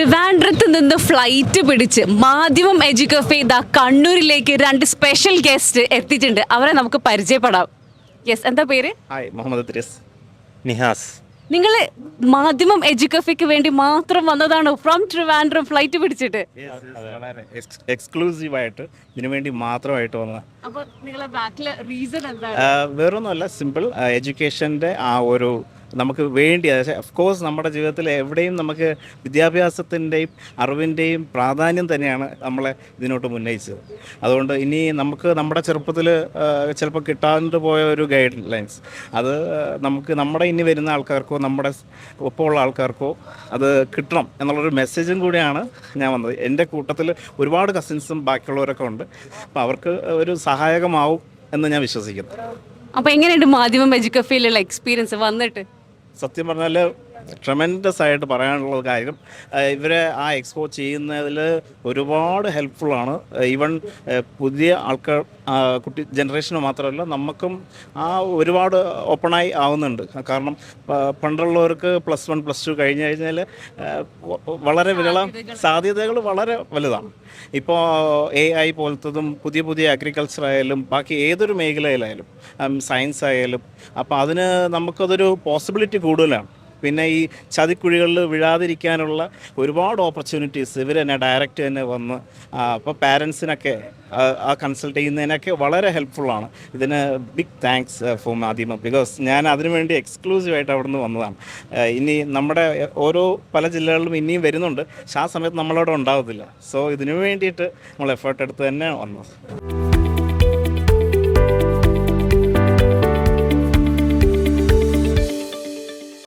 ട്രിവാൻഡ്രത്ത് നിന്ന് ഫ്ലൈറ്റ് പിടിച്ച് മാധ്യമം എജ്യൂക്കഫെ ദ കണ്ണൂരിലേക്ക് രണ്ട് സ്പെഷ്യൽ ഗസ്റ്റ് എത്തിയിട്ടുണ്ട്. അവരെ നമുക്ക് പരിചയപ്പെടാം. യെസ് എന്താ പേര്? ഹായ് മുഹമ്മദ് നിഹാസ്. നിങ്ങൾ മാധ്യമം എജുക്കഫയ്ക്ക് വേണ്ടി മാത്രം വന്നതാണോ? ഫ്രം ട്രിവാൻഡ്രം ഫ്ലൈറ്റ് പിടിച്ചിട്ട്? വളരെ എക്സ്ക്ലൂസീവായിട്ട് ഇതിനു വേണ്ടി മാത്രമായിട്ട് വന്ന അപ്പോൾ നിങ്ങളെ ബാക്കിലെ റീസൺ എന്താണ്? വേറൊന്നുമല്ല സിമ്പിൾ എഡ്യൂക്കേഷന്റെ ആ ഒരു നമുക്ക് വേണ്ടി ഓഫ് കോഴ്സ് നമ്മുടെ ജീവിതത്തിൽ എവിടെയും നമുക്ക് വിദ്യാഭ്യാസത്തിന്റെയും അറിവിന്റെയും പ്രാധാന്യം തന്നെയാണ് നമ്മളെ ഇതിനോട്ട് ഉന്നയിച്ചത്. അതുകൊണ്ട് ഇനി നമുക്ക് നമ്മുടെ ചെറുപ്പത്തിൽ ചിലപ്പോൾ കിട്ടാണ്ട് പോയ ഒരു ഗൈഡ് ലൈൻസ് അത് നമുക്ക് നമ്മുടെ ഇനി വരുന്ന ആൾക്കാർക്കോ നമ്മുടെ ഒപ്പമുള്ള ആൾക്കാർക്കോ അത് കിട്ടണം എന്നുള്ളൊരു മെസ്സേജും കൂടിയാണ് ഞാൻ വന്നത്. എന്റെ കൂട്ടത്തിൽ ഒരുപാട് കസിൻസും ബാക്കിയുള്ളവരൊക്കെ ഉണ്ട്. അപ്പോൾ അവർക്ക് ഒരു സഹായകമാവും എന്ന് ഞാൻ വിശ്വസിക്കുന്നു. അപ്പോൾ എങ്ങനെയുണ്ട് മാധ്യമം എജുക്കഫീലുള്ള എക്സ്പീരിയൻസ് വന്നിട്ട്? സത്യം പറഞ്ഞാൽ ട്രമെൻഡസ് ആയിട്ട് പറയാനുള്ള കാര്യം. ഇവരെ ആ എക്സ്പോ ചെയ്യുന്നതിൽ ഒരുപാട് ഹെൽപ്ഫുള്ളാണ് ഈവൺ പുതിയ ആൾക്കാർ കുട്ടി ജനറേഷന് മാത്രമല്ല നമുക്കും ആ ഒരുപാട് ഓപ്പണായി ആവുന്നുണ്ട്. കാരണം പണ്ടുള്ളവർക്ക് പ്ലസ് വൺ പ്ലസ് ടു കഴിഞ്ഞ് കഴിഞ്ഞാൽ വളരെ വിരള സാധ്യതകൾ. വളരെ വലുതാണ്. ഇപ്പോൾ എ ഐ പോലത്തതും പുതിയ പുതിയ അഗ്രികൾച്ചർ ആയാലും ബാക്കി ഏതൊരു മേഖലയിലായാലും സയൻസ് ആയാലും അപ്പോൾ അതിന് നമുക്കതൊരു പോസിബിലിറ്റി കൂടുതലാണ്. പിന്നെ ഈ ചതിക്കുഴികളിൽ വീഴാതിരിക്കാനുള്ള ഒരുപാട് ഓപ്പർച്യൂണിറ്റീസ് ഇവർ തന്നെ ഡയറക്റ്റ് തന്നെ വന്ന് അപ്പോൾ പാരൻസിനൊക്കെ ആ കൺസൾട്ട് ചെയ്യുന്നതിനൊക്കെ വളരെ ഹെൽപ്ഫുള്ളാണ് ഇതിന് big thanks for Madhyamam. Because ഞാൻ അതിനുവേണ്ടി എക്സ്ക്ലൂസീവായിട്ട് അവിടെ നിന്ന് വന്നതാണ്. ഇനി നമ്മുടെ ഓരോ പല ജില്ലകളിലും ഇനിയും വരുന്നുണ്ട്. പക്ഷെ ആ സമയത്ത് നമ്മളവിടെ ഉണ്ടാവത്തില്ല. സോ ഇതിനു വേണ്ടിയിട്ട് നമ്മൾ എഫേർട്ട് എടുത്ത് തന്നെ വന്നത്